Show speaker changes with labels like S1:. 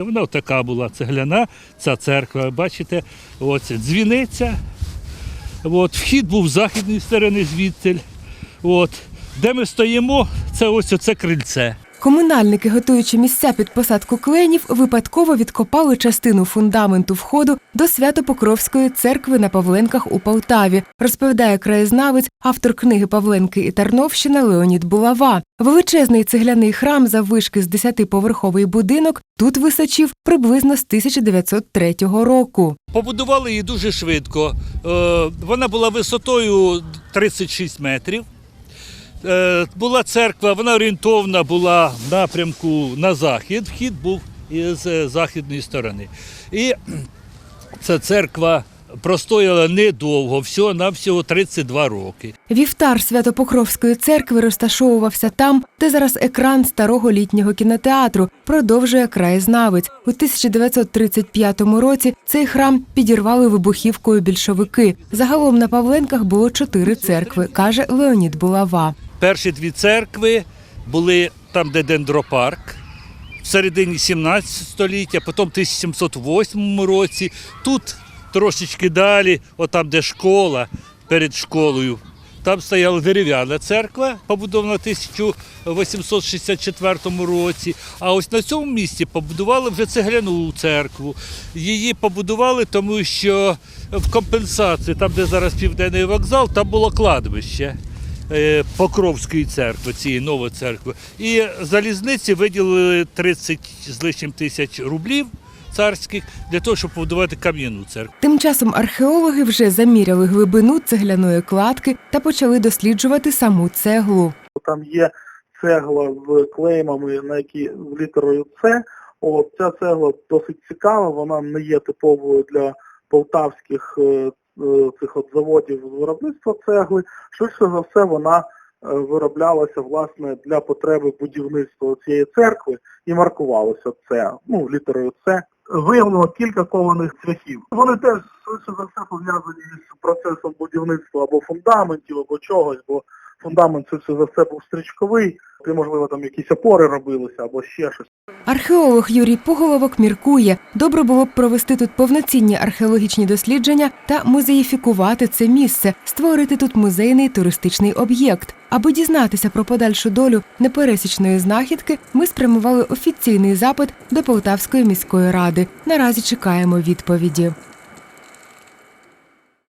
S1: Вона така була цегляна, ця церква, бачите, ось дзвіниця. От, вхід був з західної сторони звідти. От. Де ми стоїмо, це ось оце крильце.
S2: Комунальники, готуючи місця під посадку кленів, випадково відкопали частину фундаменту входу до Свято-Покровської церкви на Павленках у Полтаві, розповідає краєзнавець, автор книги Павленки і Тарновщина Леонід Булава. Величезний цегляний храм заввишки з 10-поверховий будинок тут височив приблизно з 1903 року.
S1: Побудували її дуже швидко. Е, Вона була висотою 36 метрів. Е, Була церква, вона орієнтовна була в напрямку на захід. Вхід був із е, західної сторони. І ця церква простояла недовго, всього навсього 32 роки.
S2: Вівтар Свято-Покровської церкви розташовувався там, де зараз екран старого літнього кінотеатру, продовжує краєзнавець. У 1935 році цей храм підірвали вибухівкою більшовики. Загалом на Павленках було чотири церкви, каже Леонід Булава.
S1: Перші дві церкви були там, де дендропарк. В середині 17 століття, потім в 1708 році. Тут трошечки далі, отам, де школа, перед школою. Там стояла дерев'яна церква, побудована в 1864 році. А ось на цьому місці побудували вже цегляну церкву. Її побудували, тому що в компенсації, там, де зараз південний вокзал, там було кладбище. Е, Покровської церкви, цієї нової церкви. І залізниці виділили 30 з лишнім тисяч рублів царських для того, щоб побудувати кам'яну церкву.
S2: Тим часом археологи вже заміряли глибину цегляної кладки та почали досліджувати саму цеглу.
S3: Там є цегла з клеймами, на які з літерою С. От ця цегла досить цікава, вона не є типовою для полтавських е, цих от заводів виробництва цегли. Швидше за все, вона е, вироблялася власне для потреби будівництва цієї церкви і маркувалося це, ну, літерою С. Виявлено кілька кованих цвяхів. Вони теж швидше за все пов'язані з процесом будівництва або фундаментів, або чогось, бо фундамент швидше за все був стрічковий, можливо, там якісь опори робилися або ще щось.
S2: Археолог Юрій Поголовок міркує, добре було б провести тут повноцінні археологічні дослідження та музеїфікувати це місце, створити тут музейний туристичний об'єкт. Аби дізнатися про подальшу долю непересічної знахідки, ми спрямували офіційний запит до Полтавської міської ради. Наразі чекаємо відповіді.